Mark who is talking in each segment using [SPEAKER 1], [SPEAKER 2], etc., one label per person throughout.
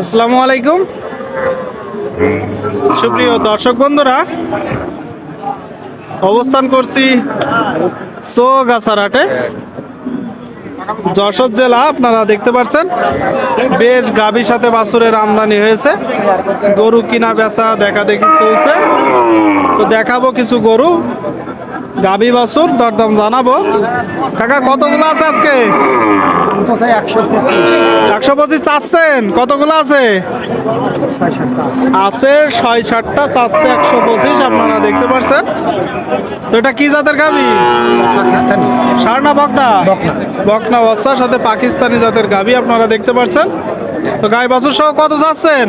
[SPEAKER 1] আসসালামু আলাইকুম। সুপ্রিয় দর্শক বন্ধুরা, অবস্থান করছি সোগাছারহাটে যশোর জেলা, আপনারা দেখতে পাচ্ছেন, বেশ গাভীর সাথে বাছুরের আমদানি হয়েছে। গরু কিনা বেচা দেখা দেখি চলছে। তো দেখাবো কিছু গরু। গাভী বাছুর দরদাম জানাব। কাকা কতগুলো আছে আজকে?
[SPEAKER 2] একশো পঁচিশ
[SPEAKER 1] চাচ্ছেন? কতগুলো আছে?
[SPEAKER 2] আছে
[SPEAKER 1] ছয় ষাটটা চাচ্ছে একশো পঁচিশ আপনারা দেখতে পাচ্ছেন তো এটা কি জাতের গাবি?
[SPEAKER 2] পাকিস্তানি।
[SPEAKER 1] সারনা বকনা?
[SPEAKER 2] বকনা।
[SPEAKER 1] বকনা বাচ্চার সাথে পাকিস্তানি জাতের গাবি আপনারা দেখতে পাচ্ছেন তো গাই বাছুর সহ কত চাচ্ছেন?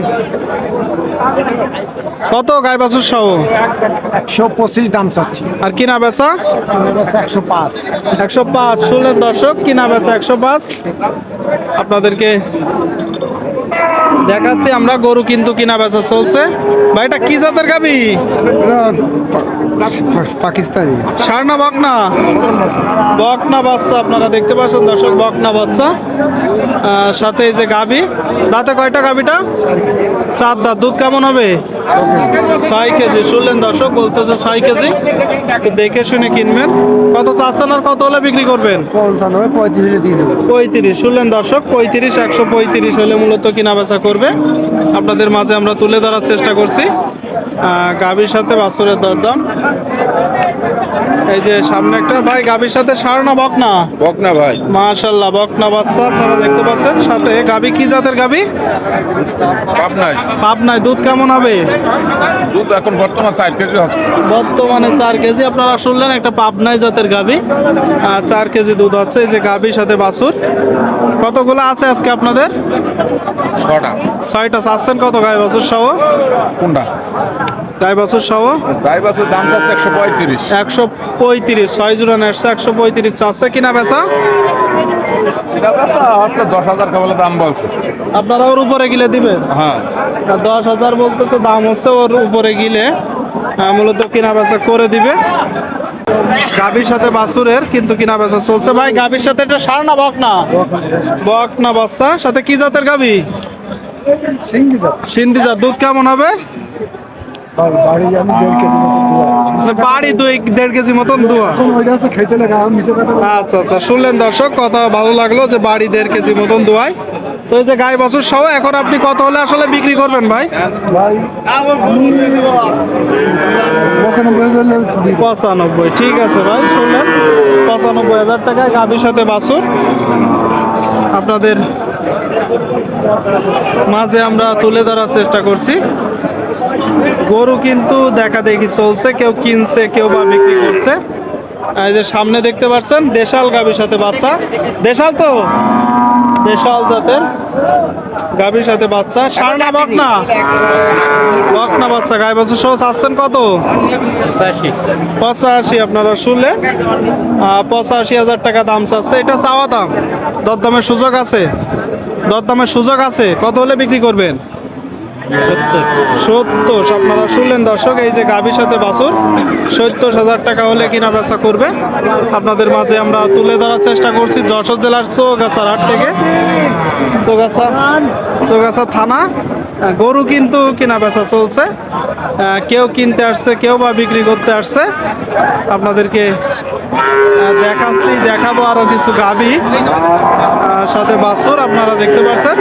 [SPEAKER 1] কত গাই বাছুর সহ
[SPEAKER 2] একশো পঁচিশ দাম চাচ্ছি।
[SPEAKER 1] আর কিনা বেচা?
[SPEAKER 2] একশো পাঁচ।
[SPEAKER 1] একশো পাঁচ। শুনলেন দর্শক কিনা বেচা একশো পাঁচ। আপনাদেরকে দেখাচ্ছি আমরা গরু কিন্তু কিনা বেচা চলছে। ভাই এটা কি জাতের গাবি?
[SPEAKER 2] পাকিস্তানি।
[SPEAKER 1] সারনা বকনা। বকনা বাচ্চা আপনারা দেখতে পাচ্ছেন, দর্শক, বকনা বাচ্চা। সাথে এই যে গাবি দাঁতে কয়টা গাবিটা চার দাঁত। দুধ কেমন হবে? ছয় কেজি শুনলেন দর্শক বলতেছে ছয় কেজি। একটু দেখে শুনে কিনবেন। কত চাচ্ছেন আর কত হলে বিক্রি করবেন?
[SPEAKER 2] পঁয়ত্রিশ
[SPEAKER 1] শুনলেন দর্শক পঁয়ত্রিশ একশো পঁয়ত্রিশ হলে মূলত কিনা বেচা করবে। আপনাদের মাঝে আমরা তুলে ধরার চেষ্টা করছি। গাভীর সাথে বাছুরের দরদাম। এই যে সামনে একটা ভাই গাভীর সাথে সার না বকনা?
[SPEAKER 3] বকনা ভাই।
[SPEAKER 1] মাশাল্লাহ বকনা বাচ্চা আপনারা দেখতে পাচ্ছেন। সাথে গাভী কি জাতের গাভী?
[SPEAKER 3] পাবনায়।
[SPEAKER 1] পাবনায় দুধ কেমন হবে?
[SPEAKER 3] দুধ এখন বর্তমান ষাট কেজি হচ্ছে
[SPEAKER 1] বর্তমানে চার কেজি। আপনারা শুনলেন একটা পাবনাই জাতের গাভী। চার কেজি দুধ হচ্ছে এই যে গাভীর সাথে বাছুর। কতগুলো আছে আজকে আপনাদের?
[SPEAKER 3] ছটা।
[SPEAKER 1] ছয়টা। চাচ্ছেন কত গায়ে বছর সহ?
[SPEAKER 3] কোনটা?
[SPEAKER 1] গায়ে বছর সহ?
[SPEAKER 3] গাই বাছুর দাম চাচ্ছে একশো পঁয়ত্রিশ।
[SPEAKER 1] একশো পঁয়ত্রিশ ছয় জোড়া নেটছে একশো পঁয়ত্রিশ চাচ্ছে কিনা বেচা?
[SPEAKER 3] দশ হাজার কেবল দাম বলছে।
[SPEAKER 1] আপনারা ওর উপরে গিলে দিবেন?
[SPEAKER 3] হ্যাঁ।
[SPEAKER 1] দশ হাজার বলতেছে দাম হচ্ছে ওর উপরে গিলে। আহ, মূলত কিনা বেচা করে দিবে। গাভীর সাথে বাছুরের কিন্তু কিনা বেচা চলছে। ভাই গাভীর সাথে এটা সার না বক না? বক না বাচ্চা। সাথে কি জাতের গাভী?
[SPEAKER 2] সিঙ্গি
[SPEAKER 1] জাত। দুধ কেমন হবে?
[SPEAKER 2] বাড়ি আমি দেড় কেজি মতো
[SPEAKER 1] আচ্ছা, বাড়ি দুই দেড় কেজি মতন দোয়া।
[SPEAKER 2] খেতে।
[SPEAKER 1] আচ্ছা আচ্ছা শুনলেন দর্শক কথা ভালো লাগল যে বাড়ি দেড় কেজি মতন তো এই যে গাই বছর সহ এখন আপনি কত হলে আসলে বিক্রি করবেন ভাই?
[SPEAKER 2] পঁচানব্বই
[SPEAKER 1] ঠিক আছে ভাই শুনলেন। পঁচানব্বই হাজার টাকায় গাভীর সাথে বাছুর। আপনাদের মাঝে আমরা তুলে ধরার চেষ্টা করছি। গরু কিন্তু দেখা দেখি চলছে কেউ কিনছে কেউ বা বিক্রি করছে। এই যে সামনে দেখতে পাচ্ছেন দেশাল গাভীর সাথে বাচ্চা। দেশাল তো? দেশাল জাতের গাভীর সাথে বাচ্চা। সারনা বকনা? বকনা বাচ্চা গায়ে বছর সহ চাচ্ছেন কত? পঁচাশি। আপনারা শুনলেন। পঁচাশি হাজার টাকা দাম চাচ্ছে। এটা চাওয়া দাম। দরদামের সুযোগ আছে। দরদামের সুযোগ আছে। কত হলে বিক্রি করবেন? সত্তর। আপনারা শুনলেন দর্শক, এই যে গাভীর সাথে বাছুর, সত্তর হাজার টাকা হলে কিনা বেচা করবে। আপনাদের মাঝে আমরা তুলে ধরার চেষ্টা করছি যশোর জেলার চৌগাছার হাট থেকে। চৌগাছা চৌগাছা থানা। গরু কিন্তু কিনা বেচা চলছে। কেউ কিনতে আসছে, কেউ বা বিক্রি করতে আসছে। আপনাদেরকে দেখাচ্ছি, দেখাবো আরও কিছু গাবি। সাথে বাছুর, আপনারা দেখতে পাচ্ছেন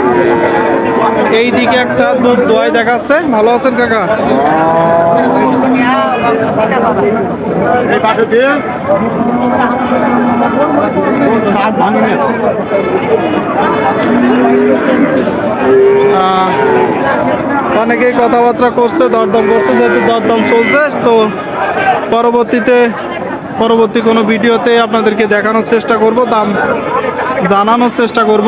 [SPEAKER 1] এই দিকে একটা দুধ দোয়াই দেখাচ্ছে। ভালো আছেন কাকা? অনেকেই কথাবার্তা করছে, দরদম করছে, যেহেতু দরদম চলছে, তো পরবর্তীতে, পরবর্তী কোনো ভিডিওতে আপনাদেরকে দেখানোর চেষ্টা করব, দাম জানানোর চেষ্টা করব।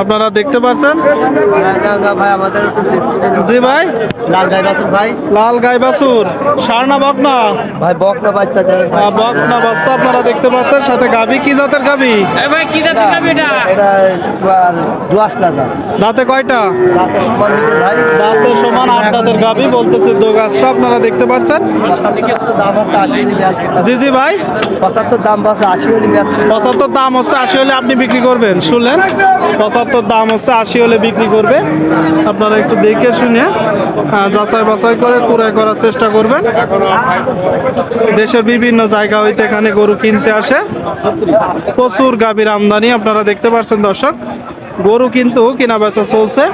[SPEAKER 1] আপনারা দেখতে পাচ্ছেন? জি ভাই।
[SPEAKER 2] লাল গাই বাসুর ভাই
[SPEAKER 1] লাল গাই বাছুর সারনা বকনা।
[SPEAKER 2] ভাই বকনা বাচ্চা
[SPEAKER 1] বকনা বাচ্চা আপনারা দেখতে পাচ্ছেন সাথে গাবি। কি জাতের গাবি?
[SPEAKER 4] ভাই কি দাঁত দিলাম এটা?
[SPEAKER 2] এটা তোমার দোয়াশলা যা
[SPEAKER 1] দাঁতে কয়টা?
[SPEAKER 2] রাতে সমান ভাই
[SPEAKER 1] দাঁতে সমান আট দাঁতের গাবি বলতেছে দোগাছটা আপনারা দেখতে পাচ্ছেন।
[SPEAKER 2] দাম আছে
[SPEAKER 1] জি জি ভাই।
[SPEAKER 2] পঁচাত্তর দাম আছে আশি হলে
[SPEAKER 1] পঁচাত্তর দাম হচ্ছে আশি হলে আপনি বিক্রি করবেন শুনলেন? পঁচাত্তর দাম হচ্ছে, আশি হলে বিক্রি করবে। আপনারা একটু দেখে শুনে যাচাই বাছাই করে কুড়াই করার চেষ্টা করবেন। দেশের বিভিন্ন জায়গা হইতে এখানে গরু কিনতে আসে। প্রচুর গাভীর আমদানি, আপনারা দেখতে পাচ্ছেন দর্শক। গরু কিন্তু কেনা বেচা চলছে।